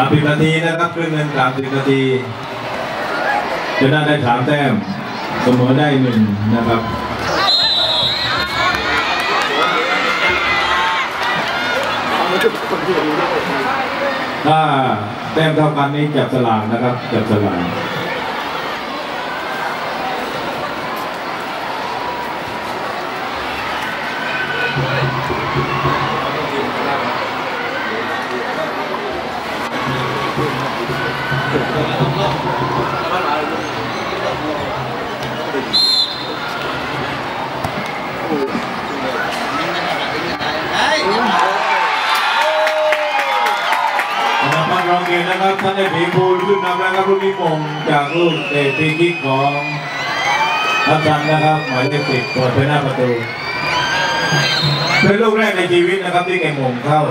ามสิบนาทีนะครับครึ่งหนึ่งสามสิบนาทีชนะได้สามแต้มเสมอได้หนึ่งนะครับถ้าแต้มเท่ากันนี้จับสลากนะครับจับสลาก รองเกมนะครับท่านได้ผีบูขึ้นนำแล้วครับลูกนี้มงจากลูกเตะฟรีคิกของทัพทันนะครับหมายเลขสิบเปิดไปหน้าประตูเป็นลูกแรกในชีวิตนะครับที่แกมงเข้า